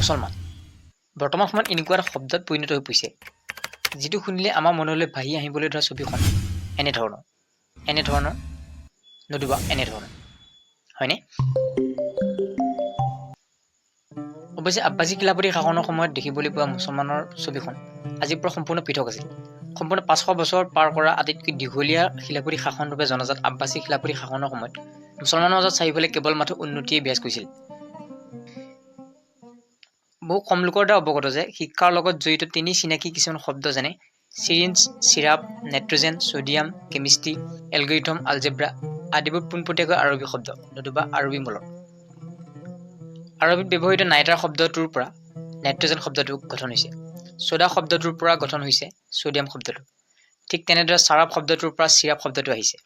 মুছলমান। বৰ্তমান সময়ত এনেকুৱা এটা শব্দত পৰিণত হৈ পৰিছে যিটো শুনিলে আমাৰ মনলৈ ভাহি আহিবলৈ ধৰা ছবিখন এনেধৰণৰ এনেধৰণৰ নতুবা এনেধৰণৰ। হয়নে? অৱশ্যে আব্বাসী খিলাপতি শাসনৰ সময়ত দেখিবলৈ পোৱা মুছলমানৰ ছবিখন আজিৰ পৰা সম্পূৰ্ণ পৃথক আছিল। সম্পূৰ্ণ পাঁচশ বছৰ পাৰ কৰা আটাইতকৈ দীঘলীয়া খিলাপতি শাসনৰূপে জনাজাত আব্বাসী খিলাপতি শাসনৰ সময়ত মুছলমানৰ মাজত চাৰিওফালে কেৱল মাথো উন্নতিয়ে বিৰাজ কৰিছিল। বহু কম লোকৰ দ্বাৰা অৱগত যে শিক্ষাৰ লগত জড়িত তিনি চিনাকি কিছুমান শব্দ যেনে syringe syrup nitrogen sodium chemistry algorithm algebra আদিবোৰ পোনপটীয়াকৈ আৰবী শব্দ নতুবা আৰবী মূলৰ আৰবীত ব্যৱহৃত নাইট্ৰাৰ শব্দটোৰ পৰা নাইট্ৰজেন শব্দটো গঠন হৈছে। ছ'ডা শব্দটোৰ পৰা গঠন হৈছে ছ'ডিয়াম শব্দটো। ঠিক তেনেদৰে চাৰাপ শব্দটোৰ পৰা চিৰাপ শব্দটো আহিছে।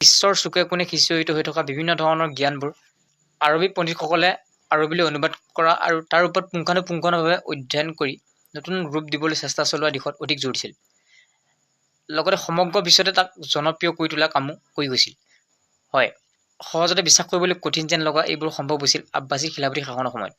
বিশ্বৰ চুকে কোণে সিঁচৰিত হৈ থকা বিভিন্ন ধৰণৰ জ্ঞানবোৰ আৰবী পণ্ডিতসকলে আৰবীলৈ অনুবাদ কৰা আৰু তাৰ ওপৰত পুংখানুপুংখভাৱে অধ্যয়ন কৰি নতুন ৰূপ দিবলৈ চেষ্টা চলোৱা দিশত অধিক জোৰ দিছিল। লগতে সমগ্ৰ বিশ্বতে তাক জনপ্ৰিয় কৰি তোলা কামো কৰি গৈছিল। হয় সহজতে বিশ্বাস কৰিবলৈ কঠিন যেন লগা এইবোৰ সম্ভৱ হৈছিল আব্বাছী খিলাপতি শাসনৰ সময়ত।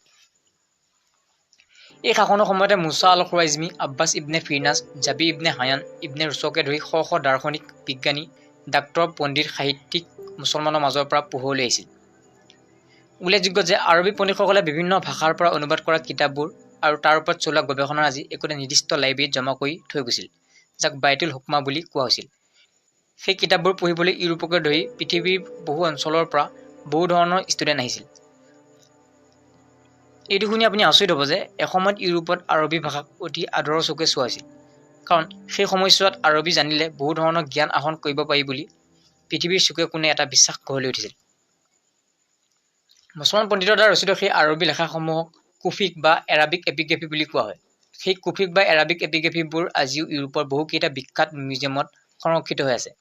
এই শাসনৰ সময়তে মুছা আল খুৱাইজমি আব্বাছ ইবনে ফিৰনাজ জাবি ইবনে হায়ান ইবনে ৰুছকে ধৰি শ শ দাৰ্শনিক বিজ্ঞানী ডাক্তৰ পণ্ডিত সাহিত্যিক মুছলমানৰ মাজৰ পৰা পোহৰলৈ আহিছিল। উল্লেখযোগ্য যে আৰবী পণ্ডিতসকলে বিভিন্ন ভাষাৰ পৰা অনুবাদ কৰা কিতাপবোৰ আৰু তাৰ ওপৰত চলোৱা গৱেষণাৰ আজি একোটা নিৰ্দিষ্ট লাইব্ৰেৰীত জমা কৰি থৈ গৈছিল যাক বাইতুল হুকমা বুলি কোৱা হৈছিল। সেই কিতাপবোৰ পঢ়িবলৈ ইউৰোপকে ধৰি পৃথিৱীৰ বহু অঞ্চলৰ পৰা বহু ধৰণৰ ষ্টুডেণ্ট আহিছিল। এইটো শুনি আপুনি আচৰিত হ'ব যে এসময়ত ইউৰোপত আৰবী ভাষাক অতি আদৰৰ চকুৱে চোৱা হৈছিল কাৰণ সেই সময়ছোৱাত আৰবী জানিলে বহু ধৰণৰ জ্ঞান আহৰণ কৰিব পাৰি বুলি পৃথিৱীৰ চুকে কোণে এটা বিশ্বাস গঢ় লৈ উঠিছিল। মুছলমান পণ্ডিতৰ দ্বাৰা ৰচিত সেই আৰবী লেখাসমূহক কুফিক বা এৰাবিক এপিগ্ৰাফি বুলি কোৱা হয়। সেই কুফিক বা এৰাবিক এপিগ্ৰাফিবোৰ আজিও ইউৰোপৰ বহুকেইটা বিখ্যাত মিউজিয়ামত সংৰক্ষিত হৈ আছে।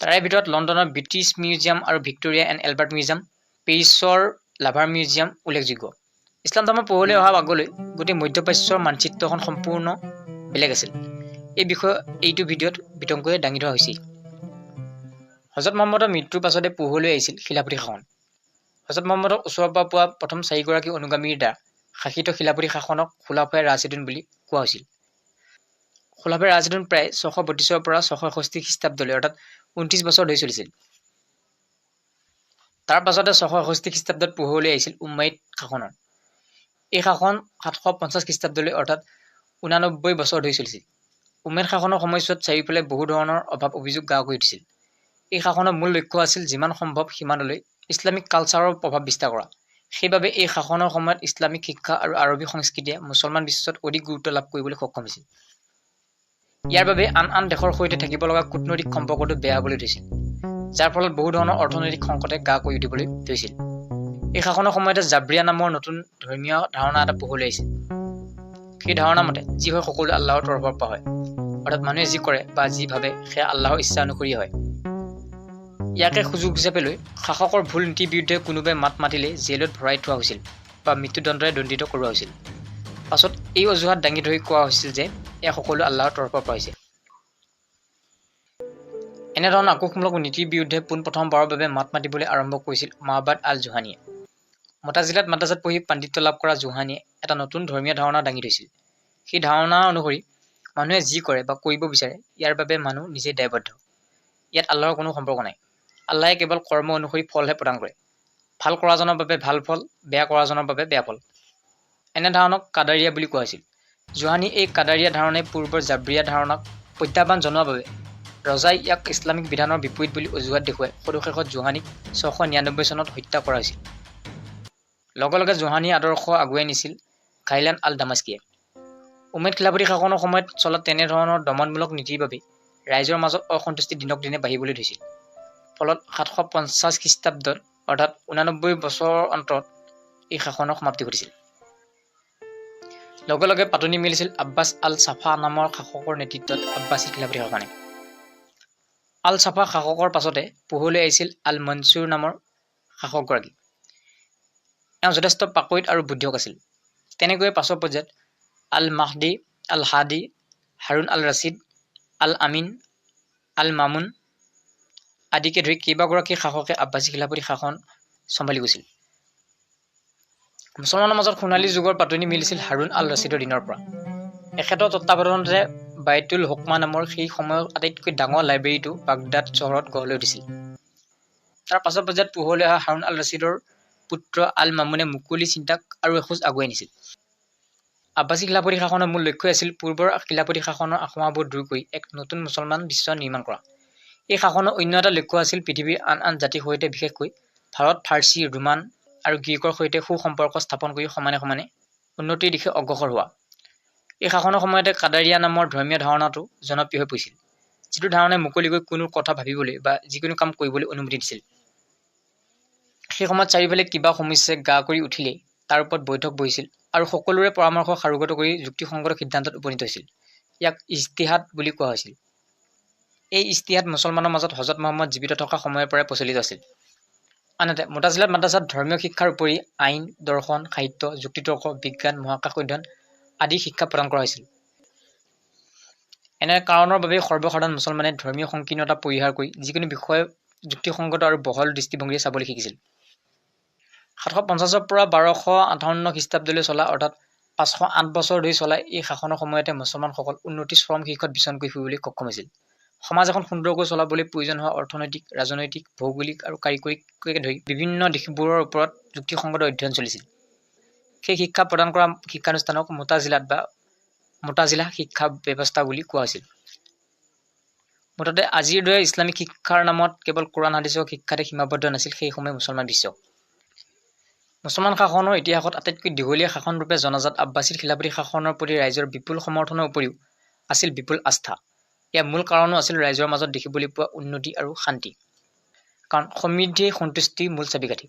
তাৰে ভিতৰত লণ্ডনৰ ব্ৰিটিছ মিউজিয়াম আৰু ভিক্টৰিয়া এণ্ড এলবাৰ্ট মিউজিয়াম পেৰিছৰ লাভাৰ মিউজিয়াম উল্লেখযোগ্য। ইছলাম ধৰ্ম পোহৰলৈ অহাৰ আগলৈ গোটেই মধ্যপ্ৰাচ্যৰ মানচিত্ৰখন সম্পূৰ্ণ বেলেগ আছিল। এই বিষয়ে এইটো ভিডিঅ'ত বিতংকৈ দাঙি ধৰা হৈছিল। হজৰত মহম্মদৰ মৃত্যুৰ পাছতে পোহৰলৈ আহিছিল খিলাপতি শাসন। হজৰত মহম্মদৰ ওচৰৰ পৰা পোৱা প্ৰথম চাৰিগৰাকী অনুগামীৰ দ্বাৰা শাসিত খিলাপতি শাসনক খোলাফাই ৰাজেদুন বুলি কোৱা হৈছিল। খোলাফাই ৰাজেদুন প্ৰায় ছশ বত্ৰিছৰ পৰা ছশ এষষ্ঠি খ্ৰীষ্টাব্দলৈ অৰ্থাৎ ঊনত্ৰিছ বছৰ ধৰি চলিছিল। তাৰ পাছতে ছশ এষষ্ঠি খ্ৰীষ্টাব্দত পোহৰলৈ আহিছিল উম্মাইদ শাসনৰ। এই শাসন সাতশ পঞ্চাছ খ্ৰীষ্টাব্দলৈ অৰ্থাৎ ঊনানব্বৈ বছৰ ধৰি চলিছিল। উমেদ শাসনৰ সময়ছোৱাত চাৰিওফালে বহু ধৰণৰ অভাৱ অভিযোগ গা কৰি উঠিছিল। এই শাসনৰ মূল লক্ষ্য আছিল যিমান সম্ভৱ সিমানলৈ ইছলামিক কালচাৰৰ প্ৰভাৱ বিস্তাৰ কৰা। সেইবাবে এই শাসনৰ সময়ত ইছলামিক শিক্ষা আৰু আৰবী সংস্কৃতিয়ে মুছলমান বিশ্বত অধিক গুৰুত্ব লাভ কৰিবলৈ সক্ষম হৈছিল। ইয়াৰ বাবে আন আন দেশৰ সৈতে থাকিব লগা কূটনৈতিক সম্পৰ্কটো বেয়া হ'বলৈ ধৰিছিল যাৰ ফলত বহু ধৰণৰ অৰ্থনৈতিক সংকটে গা কৰি উঠিবলৈ ধৰিছিল। এই শাসনৰ সময়তে জাব্ৰিয়া নামৰ নতুন ধৰ্মীয় ধাৰণা এটা পোহৰলৈ আহিছিল সেই ধাৰণা মতে যি হয় সকলো আল্লাহৰ তৰফৰ পৰা হয় অৰ্থাৎ মানুহে যি কৰে বা যি ভাবে সেয়া আল্লাহৰ ইচ্ছা অনুসৰি হয়। ইয়াকে সুযোগ হিচাপে লৈ শাসকৰ ভুল নীতিৰ বিৰুদ্ধে কোনোবাই মাত মাতিলে জেলত ভৰাই থোৱা হৈছিল বা মৃত্যুদণ্ডৰে দণ্ডিত কৰোৱা হৈছিল। পাছত এই অজুহাত দাঙি ধৰি কোৱা হৈছিল যে এয়া সকলো আল্লাহৰ তৰফৰ পৰা হৈছে এনেধৰণৰ আক্ৰোশমূলক নীতিৰ বিৰুদ্ধে পোনপ্ৰথমবাৰৰ বাবে মাত মাতিবলৈ আৰম্ভ কৰিছিল মাহবাদ আল জোহানীয়ে মতাজিলাত মাদ্ৰাজাত পঢ়ি পাণ্ডিত্য লাভ কৰা জোহানীয়ে এটা নতুন ধৰ্মীয় ধাৰণা দাঙি ধৰিছিল। সেই ধাৰণা অনুসৰি মানুহে যি কৰে বা কৰিব বিচাৰে ইয়াৰ বাবে মানুহ নিজেই দায়বদ্ধ। ইয়াত আল্লাহৰ কোনো সম্পৰ্ক নাই। আল্লাহে কেৱল কৰ্ম অনুসৰি ফলহে প্ৰদান কৰে। ভাল কৰাজনৰ বাবে ভাল ফল বেয়া কৰাজনৰ বাবে বেয়া ফল। এনে ধাৰণক কাদাৰিয়া বুলি কোৱা হৈছিল। জোহানী এই কাদাৰিয়া ধাৰণে পূৰ্বৰ জাব্ৰিয়া ধাৰণাক প্ৰত্যাহ্বান জনোৱাৰ বাবে ৰজাই ইয়াক ইছলামিক বিধানৰ বিপৰীত বুলি অজুহাত দেখুৱাই সদুশেষত জোহানীক ছশ নিৰান্নব্বৈ চনত হত্যা কৰা হৈছিল। লগে লগে জোহানী আদৰ্শ আগুৱাই নিছিল ঘাইলান আল দামাস্কিয়ে উমেদ খিলাপতি শাসনৰ সময়ত চলা তেনেধৰণৰ দমনমূলক নীতিৰ বাবে ৰাইজৰ মাজত অসন্তুষ্টি দিনক দিনে বাঢ়িবলৈ ধৰিছিল। ফলত সাতশ পঞ্চাছ খ্ৰীষ্টাব্দত অৰ্থাৎ ঊনানব্বৈ বছৰৰ অন্তৰত এই শাসনৰ সমাপ্তি ঘটিছিল। লগে লগে পাতনি মেলিছিল আব্বাছ আল চাফা নামৰ শাসকৰ নেতৃত্বত আব্বাছী খিলাপতি শাসনে আল চাফা শাসকৰ পাছতে পোহৰলৈ আহিছিল আল মনচুৰ নামৰ শাসকগৰাকী। এওঁ যথেষ্ট পাকৈত আৰু বুদ্ধিয়ক আছিল। তেনেকৈয়ে পাছৰ পৰ্যায়ত আল মাহদি আল হাদি হাৰুণ আল ৰাছিদ আল আমিন আল মামুন আদিকে ধৰি কেইবাগৰাকী শাসকে আব্বাছী খিলাপতি শাসন চম্ভালি গৈছিল। মুছলমানৰ মাজত সোণালী যুগৰ পাতনি মিলিছিল হাৰুণ আল ৰচিদৰ দিনৰ পৰা। এখেতৰ তত্বাৱধানতে বাইতুল হুকমা নামৰ সেই সময়ৰ আটাইতকৈ ডাঙৰ লাইব্ৰেৰীটো বাগদাদ চহৰত গঢ় লৈ উঠিছিল। তাৰ পাছৰ পৰ্যায়ত পোহৰলৈ অহা হাৰুণ আল ৰচিদৰ পুত্ৰ আল মামুনে মুকলি চিন্তাক আৰু এখোজ আগুৱাই নিছিল। আব্বাসী খিলাপতি শাসনৰ মূল লক্ষ্যই আছিল পূৰ্বৰ খিলাপতি শাসনৰ আশংকাবোৰ দূৰ কৰি এক নতুন মুছলমান বিশ্ব নিৰ্মাণ কৰা। এই শাসনৰ অন্য এটা লক্ষ্য আছিল পৃথিৱীৰ আন আন জাতিৰ সৈতে বিশেষকৈ ভাৰত ফাৰ্চী ৰোমান আৰু গ্ৰীকৰ সৈতে সু সম্পৰ্ক স্থাপন কৰি সমানে সমানে উন্নতিৰ দিশে অগ্ৰসৰ হোৱা। এই শাসনৰ সময়তে কাদাৰিয়া নামৰ ধৰ্মীয় ধাৰণাটো জনপ্ৰিয় হৈ পৰিছিল যিটো ধাৰণাই মুকলিকৈ কোনো কথা ভাবিবলৈ বা যিকোনো কাম কৰিবলৈ অনুমতি দিছিল। সেই সময়ত চাৰিওফালে কিবা সমস্যাই গা কৰি উঠিলেই তাৰ ওপৰত বৈঠক বহিছিল আৰু সকলোৰে পৰামৰ্শ সাৰোগত কৰি যুক্তিসংগত সিদ্ধান্তত উপনীত হৈছিল। ইয়াক ইজতিহাদ বুলি কোৱা হৈছিল। এই ইজতিহাদ মুছলমানৰ মাজত হজৰত মহম্মদ জীৱিত থকা সময়ৰ পৰাই প্ৰচলিত আছিল। আনহাতে মোটাজিলাত মাদ্ৰাছাত ধৰ্মীয় শিক্ষাৰ উপৰি আইন দৰ্শন সাহিত্য যুক্তিতৰ্ক বিজ্ঞান মহাকাশ অধ্যয়ন আদি শিক্ষা প্ৰদান কৰা হৈছিল। এনে কাৰণৰ বাবে সৰ্বসাধাৰণ মুছলমানে ধৰ্মীয় সংকীৰ্ণতা পৰিহাৰ কৰি যিকোনো বিষয় যুক্তিসংগত আৰু বহল দৃষ্টিভংগীৰে চাবলৈ শিকিছিল। সাতশ পঞ্চাছৰ পৰা বাৰশ আঠাৱন্ন খ্ৰীষ্টাব্দলৈ চলা অৰ্থাৎ পাঁচশ আঠ বছৰ ধৰি চলা এই শাসনৰ সময়তে মুছলমানসকল উন্নতি চৰম শীৰ্ষত বিচৰণ কৰি ফুৰিবলৈ সক্ষম হৈছিল। সমাজ এখন সুন্দৰকৈ চলাবলৈ প্ৰয়োজন হোৱা অৰ্থনৈতিক ৰাজনৈতিক ভৌগোলিক আৰু কাৰিকৰীকে ধৰি বিভিন্ন দিশবোৰৰ ওপৰত যুক্তিসংগত অধ্যয়ন চলিছিল। সেই শিক্ষা প্ৰদান কৰা শিক্ষানুষ্ঠানক মোটাজিলাত বা মোটাজিলা শিক্ষা ব্যৱস্থা বুলি কোৱা হৈছিল। মুঠতে আজিৰ দৰে ইছলামিক শিক্ষাৰ নামত কেৱল কোৰাণ হাদিছৰ শিক্ষাতে সীমাবদ্ধ নাছিল সেই সময় মুছলমান বিশ্ব। মুছলমান শাসনৰ ইতিহাসত আটাইতকৈ দীঘলীয়া শাসনৰূপে জনাজাত আব্বাসীৰ খিলাপতি শাসনৰ প্ৰতি ৰাইজৰ বিপুল সমৰ্থনৰ উপৰিও আছিল বিপুল আস্থা। ইয়াৰ মূল কাৰণো আছিল ৰাইজৰ মাজত দেখিবলৈ পোৱা উন্নতি আৰু শান্তি। কাৰণ সমৃদ্ধিয়ে সন্তুষ্টিৰ মূল চাবিকাঠি।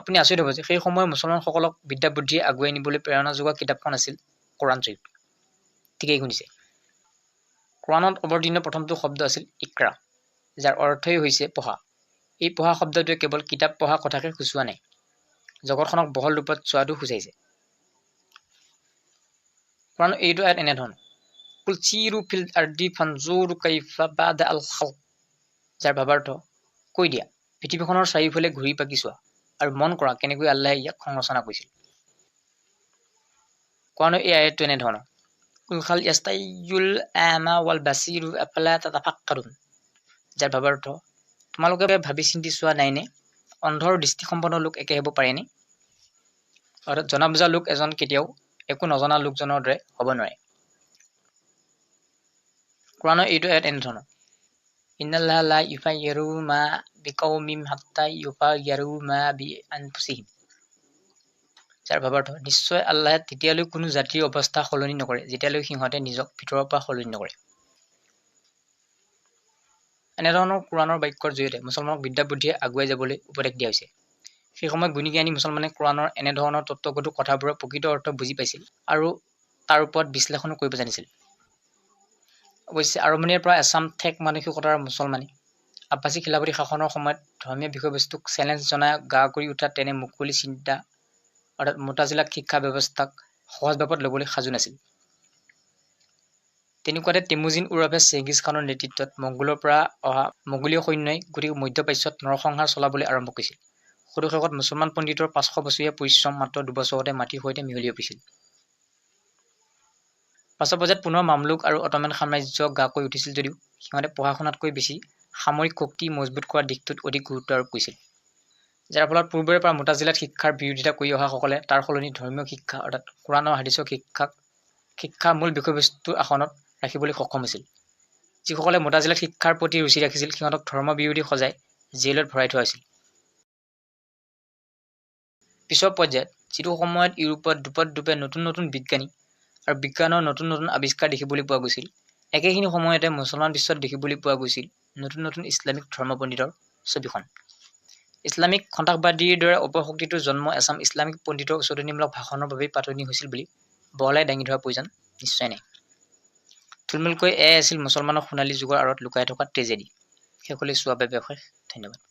আপুনি আচৰিত হ'ব যে সেই সময়ৰ মুছলমানসকলক বিদ্যা বুদ্ধিয়ে আগুৱাই নিবলৈ প্ৰেৰণা যোগোৱা কিতাপখন আছিল কোৰাণ শ্বৰীফ ঠিকেই শুনিছে। কোৰাণত অৱতীৰ্ণ প্ৰথমটো শব্দ আছিল ইক্ৰা যাৰ অৰ্থই হৈছে পঢ়া। এই পঢ়া শব্দটোৱে কেৱল কিতাপ পঢ়া কথাকে সূচোৱা নাই জগতখনক বহল ৰূপত চোৱাটো সূচাইছে কোৰাণ এইটো আয়াত এনেধৰণৰ। চিৰু ফিল আৰ্দি ফানজুৰু কাইফা বাদা আল খাল যাৰ ভাৱাৰ্থ কৈ দিয়া পৃথিৱীখনৰ চাৰিওফালে ঘূৰি পাকি চোৱা আৰু মন কৰা কেনেকৈ আল্লাহে ইয়াক সংৰচনা কৰিছিল। কোৱানো এই আয়তটো এনেধৰণৰ উলখাল ইয়াস্তাইয়ুল আমা ৱাল বাছিৰু আফালা তাতাফাক্কাৰুন যাৰ ভাৱাৰ্থ তোমালোকে ভাবি চিন্তি চোৱা নাইনে অন্ধৰ দৃষ্টিসম্পন্ন লোক একে হ'ব পাৰেনে? অৰ্থাৎ জনা বুজা লোক এজন কেতিয়াও একো নজনা লোকজনৰ দৰে হ'ব নোৱাৰে। কোৰাণৰ এইটো আয়াত এনেধৰণৰ ইউফাইয়িৰু মা ইউফাইয়িৰু মা বি যাৰ ভাৱাৰ্থ নিশ্চয় আল্লাহে তেতিয়ালৈ কোনো জাতিৰ অৱস্থা সলনি নকৰে যেতিয়ালৈ সিহঁতে নিজক ভিতৰৰ পৰা সলনি নকৰে। এনেধৰণৰ কোৰাণৰ বাক্যৰ জৰিয়তে মুছলমানক বিদ্যা বুদ্ধিয়ে আগুৱাই যাবলৈ উপদেশ দিয়া হৈছে। সেই সময়ত গুণী জ্ঞানী মুছলমানে কোৰাণৰ এনেধৰণৰ তত্ত্বগত কথাবোৰৰ প্ৰকৃত অৰ্থ বুজি পাইছিল আৰু তাৰ ওপৰত বিশ্লেষণো কৰিব জানিছিল। অৱশ্যে আৰম্ভণিৰ পৰা এছাম ঠেক মানসিকতাৰ মুছলমানে। আব্বাসী খিলাপতি শাসনৰ সময়ত ধৰ্মীয় বিষয়বস্তুক চেলেঞ্জ জনাই গা কৰি উঠা তেনে মুকলি চিন্তা অৰ্থাৎ মোটাজিলাক শিক্ষা ব্যৱস্থাক সহজভাৱত ল'বলৈ সাজু নাছিল। তেনেকুৱাতে টেমুজিন ওৰফে চেংগিজ খানৰ নেতৃত্বত মংগোলৰ পৰা অহা মোগলীয় সৈন্যই গোটেই মধ্যপ্ৰাচ্যত নৰসংহাৰ চলাবলৈ আৰম্ভ কৰিছিল। সদুশেষত মুছলমান পণ্ডিতৰ পাঁচশ বছৰীয়া পৰিশ্ৰম মাত্ৰ দুবছৰতে মাটিৰ সৈতে মিহলি পৰিছিল পাছৰ পৰ্যায়ত পুনৰ মামলুক আৰু অটমেন সাম্ৰাজ্য গা কৈ উঠিছিল যদিও সিহঁতে পঢ়া শুনাতকৈ বেছি সামৰিক শক্তি মজবুত কৰা দিশটোত অধিক গুৰুত্ব আৰোপ কৰিছিল। যাৰ ফলত পূৰ্বৰে পৰা মোটাজিলাত শিক্ষাৰ বিৰোধিতা কৰি অহাসকলে তাৰ সলনি ধৰ্মীয় শিক্ষা অৰ্থাৎ কোৰাণৰ হাদিছৰ শিক্ষাক শিক্ষা মূল বিষয়বস্তু আসনত ৰাখিবলৈ সক্ষম হৈছিল। যিসকলে মোটাজিলাত শিক্ষাৰ প্ৰতি ৰুচি ৰাখিছিল সিহঁতক ধৰ্ম বিৰোধী সজাই জেইলত ভৰাই থোৱা হৈছিল। পিছৰ পৰ্যায়ত যিটো সময়ত ইউৰোপত দুপত দুপে নতুন নতুন বিজ্ঞানী আৰু বিজ্ঞানৰ নতুন নতুন আৱিষ্কাৰ দেখিবলৈ পোৱা গৈছিল। একেখিনি সময়তে মুছলমান বিশ্বত দেখিবলৈ পোৱা গৈছিল নতুন নতুন ইছলামিক ধৰ্মপণ্ডিতৰ ছবিখন। ইছলামিক সন্ত্ৰাসবাদীৰ দৰে অপশক্তিটোৰ জন্ম এছাম ইছলামিক পণ্ডিতৰ উচতনিমূলক ভাষণৰ বাবেই পাতনি হৈছিল বুলি বহলাই দাঙি ধৰাৰ প্ৰয়োজন নিশ্চয় নাই। থুলমূলকৈ এয়াই আছিল মুছলমানৰ সোণালী যুগৰ আঁৰত লুকাই থকা ট্ৰেজেডি। শেষলৈ চোৱাৰ বাবে অশেষ ধন্যবাদ।